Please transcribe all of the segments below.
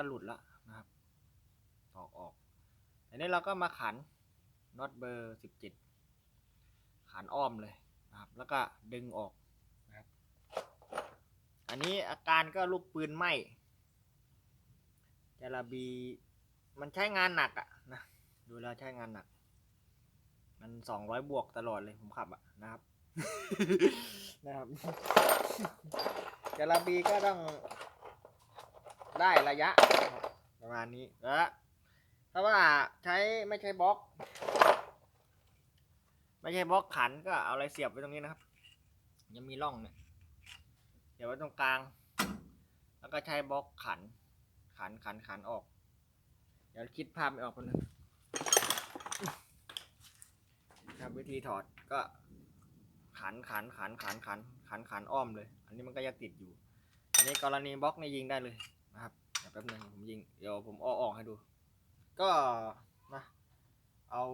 ก็หลุดแล้วนะครับตอกออก อันนี้เราก็มาขันน็อตเบอร์สิบเจ็ดขันอ้อมเลยนะครับ แล้วก็ดึงออกนะครับ อันนี้อาการก็ลูกปืนไหมจาราบีมันใช้งานหนักอะนะดูแล้วใช้งานหนัก มันสองร้อยบวกตลอดเลยผมขับอะนะครับ นะครับจาราบีก็ต้อง ได้ระยะประมาณนี้แล้วถ้าว่าใช้ไม่ใช้บล็อก ไม่ใช่บล็อกขันก็เอาอะไรเสียบไว้ตรงนี้นะครับ ยังมีร่องเนี่ยเสียบไว้ตรงกลาง แล้วก็ใช้บล็อกขัน ขันขันขันออก เดี๋ยวคิดภาพไม่ออกคนนึงครับวิธีถอดก็ขันขันขันขันขันขันขันอ้อมเลย อันนี้มันก็ยังติดอยู่ อันนี้กรณีบล็อกในยิงได้เลย นะครับแป๊บนึงผมยิง เดี๋ยวผมเอาออกให้ดู ก็นะเอา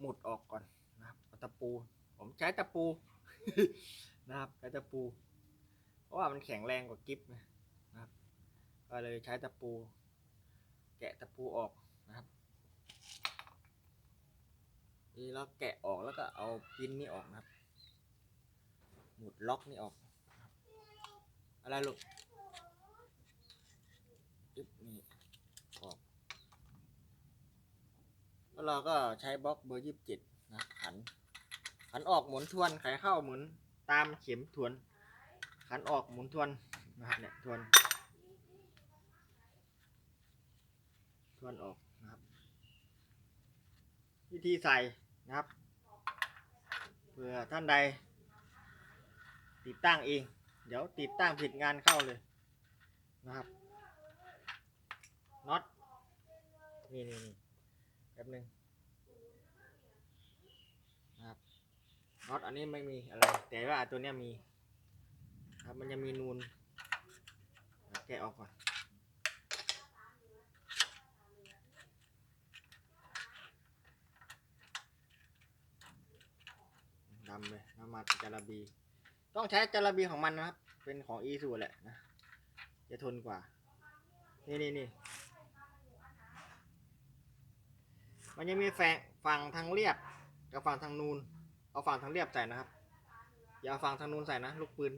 หมุดออกก่อนนะครับเอาตะปู ผมใช้ตะปูนะครับใช้ตะปู เพราะว่ามันแข็งแรงกว่ากิฟนะนะครับ ก็เลยใช้ตะปู แกะตะปูออกนะครับนี่แล้วแกะออกแล้วก็เอาพินนี่ออกนะครับ หมุดล็อกนี่ออก อะไรลูกจึ๊บนี่ออก แล้วเราก็ใช้บล็อกเบอร์ยี่สิบเจ็ดนะขัน ขันออกหมุนทวนไขเข้าหมุนตามเข็มทวน ขันออกหมุนทวนนะครับเนี่ยทวน ทวนออกนะครับ วิธีใส่นะครับเผื่อท่านใด ติดตั้งเอง เดี๋ยวติดตั้งผิดงานเข้าเลยนะครับน็อตนี่นี่นี่ แป๊บหนึงนะครับน็อตอันนี้ไม่มีอะไร แต่ว่าตัวเนี้ยมี ครับมันจะมีนูนแกะออกก่อนดำเลยน้ำมันจาระบี ต้องใช้จาระบีของมันนะครับ เป็นของอีซูแหละนะ จะทนกว่า นี่นี่นี่ มันยังมีแฝงฝั่งทางเรียบกับฝั่งทางนูน เอาฝั่งทางเรียบใส่นะครับ อย่าเอาฝั่งทางนูนใส่นะ ลูกปืน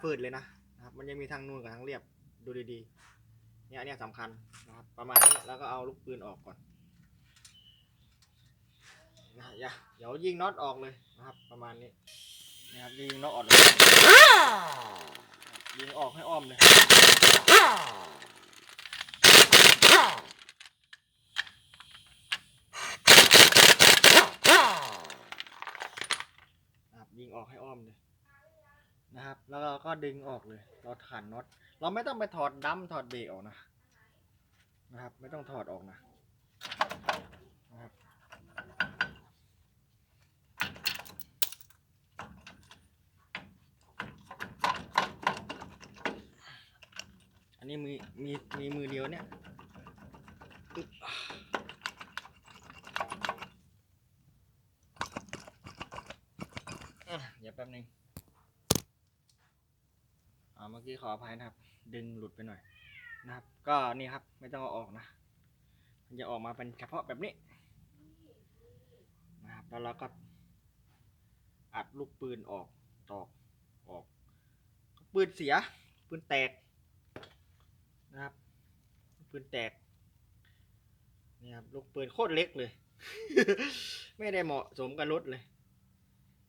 ฟืดเลยนะนะครับ มันยังมีทางนูนกับทางเรียบ ดูดีๆ เนี่ยเนี่ยสำคัญนะครับ ประมาณนี้ แล้วก็เอาลูกปืนออกก่อนนะฮะอย่าเดี๋ยวยิงน็อตออกเลยนะครับ ประมาณนี้ นะครับยิงน็อตออกเลย ยิงออกให้อ้อมเลยนะครับ ยิงออกให้อ้อมเลยนะครับ แล้วเราก็ดึงออกเลย เราขันน็อต เราไม่ต้องไปถอดดั้มถอดเบรกออกนะ นะครับ ไม่ต้องถอดออกนะนะครับอันนี้มีมีมีมือเดียวเนี่ยอึ๊บอะเดี๋ยว แป๊บนึงอ่าเมื่อกี้ขออภัยนะครับ ดึงหลุดไปหน่อยนะครับ ก็นี่ครับ ไม่ต้องเอาออกนะ มันจะออกมาเป็นเฉพาะแบบนี้นะครับ แล้วเราก็อัดลูกปืนออกตอกออก ปืนเสีย ปืนแตกนะครับ ปืนแตกนี่ครับลูกปืนโคตรเล็กเลย ไม่ได้เหมาะสมกับรถเลย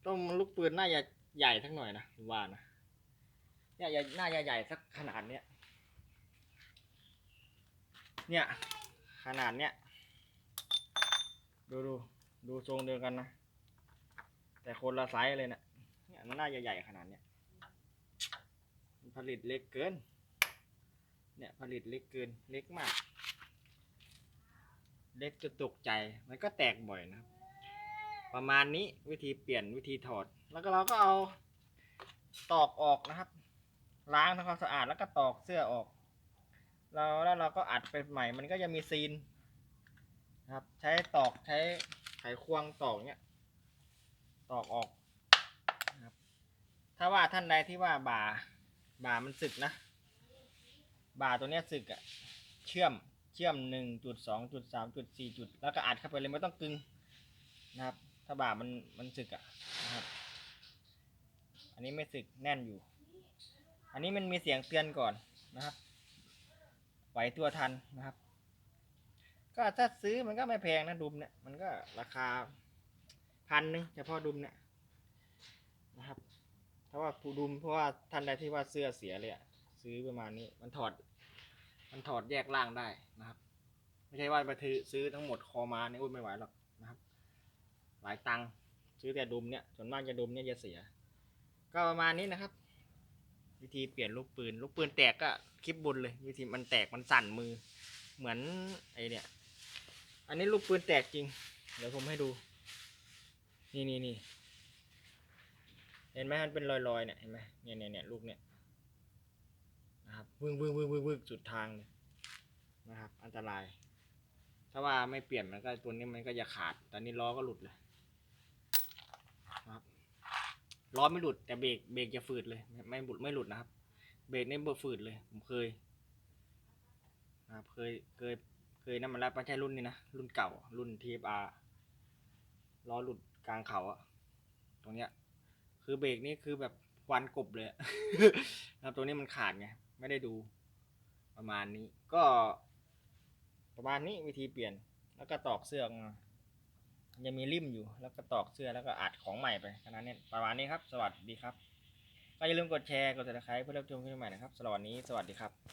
ต้องลูกปืนน่าจะใหญ่สักหน่อยนะผมว่านะเนี่ยอย่าน่าจะใหญ่สักขนาดเนี้ยเนี่ย ขนาดเนี้ยดูดูดูทรงเดียวกันนะ แต่คนละไซส์เลยนะเนี่ยมันน่าจะใหญ่ขนาดเนี้ยผลิตเล็กเกิน เนี่ยผลิตเล็กเกินเล็กมาก เล็กจนตกใจ มันก็แตกบ่อยนะครับ ประมาณนี้วิธีเปลี่ยนวิธีถอด แล้วก็เราก็เอาตอกออกนะครับ ล้างทำความสะอาดแล้วก็ตอกเสื้อออก เราแล้วเราก็อัดไปใหม่ มันก็จะมีซีนนะครับ ใช้ตอกใช้ไขควงตอกเนี้ยตอกออกนะครับ ถ้าว่าท่านใดที่ว่าบ่าบ่ามันสึกนะ บ่าตัวเนี้ยสึกอะเชื่อมเชื่อมหนึ่งจุดสองจุดสามจุดสี่จุด แล้วก็อัดเข้าไปเลยไม่ต้องกึงนะครับ ถ้าบ่ามันมันสึกอะนะครับ อันนี้ไม่สึกแน่นอยู่ อันนี้มันมีเสียงเตือนก่อนนะครับ ไหวตัวทันนะครับ ก็ถ้าซื้อมันก็ไม่แพงนะดุมเนี่ย มันก็ราคาพันหนึ่งเฉพาะดุมเนี่ยนะครับ เพราะว่าผู้ดุมเพราะว่าท่านใดที่ว่าเสื้อเสียเลยอะซื้อประมาณนี้ มันถอด มันถอดแยกล่างได้นะครับ ไม่ใช่ว่าไปซื้อทั้งหมดคอมาเนี่ยอุ้ยไม่ไหวหรอก หลายตังค์ซื้อแต่ดุมเนี่ยส่วนมากจะดุมเนี่ยจะเสีย ก็ประมาณนี้นะครับ วิธีเปลี่ยนลูกปืน ลูกปืนแตกก็คลิปบนเลย วิธีมันแตกมันสั่นมือ เหมือนไอเนี่ย อันนี้ลูกปืนแตกจริง เดี๋ยวผมให้ดู นี่นี่นี่เห็นไหมมันเป็นรอยๆเนี่ยเห็นไหมเนี่ยเนี่ยเนี่ยลูกเนี่ยนะครับวึ่งวึ่งวึ่งวึ่งวึ่งสุดทางเลยนะครับ อันตราย ถ้าว่าไม่เปลี่ยนมันก็ตัวนี้มันก็จะขาด ตอนนี้ล้อก็หลุดเลยนะครับ ล้อไม่หลุดแต่เบรกเบรกจะฝืดเลย ไม่ไม่หลุดไม่หลุดนะครับ เบรกนี่เบอร์ฝืดเลย ผมเคยนะครับเคยเคยเคยนั่นมาแล้วไม่ใช่รุ่นนี้นะรุ่นเก่า รุ่น TFR ล้อหลุดกลางเขาอะตรงเนี้ย คือเบรกนี่คือแบบควันกบเลยนะครับตัวนี้มันขาดไงไม่ได้ดูประมาณนี้ ก็ ประมาณนี้วิธีเปลี่ยน แล้วก็ตอกเสื้อมา ยังมีริมอยู่ แล้วก็ตอกเสื้อแล้วก็อัดของใหม่ไปขนาดนี้ประมาณนี้ครับ สวัสดีครับก็อย่าลืมกดแชร์กดติดตามเพื่อรับชมคลิปใหม่นะครับสำหรับวันนี้สวัสดีครับ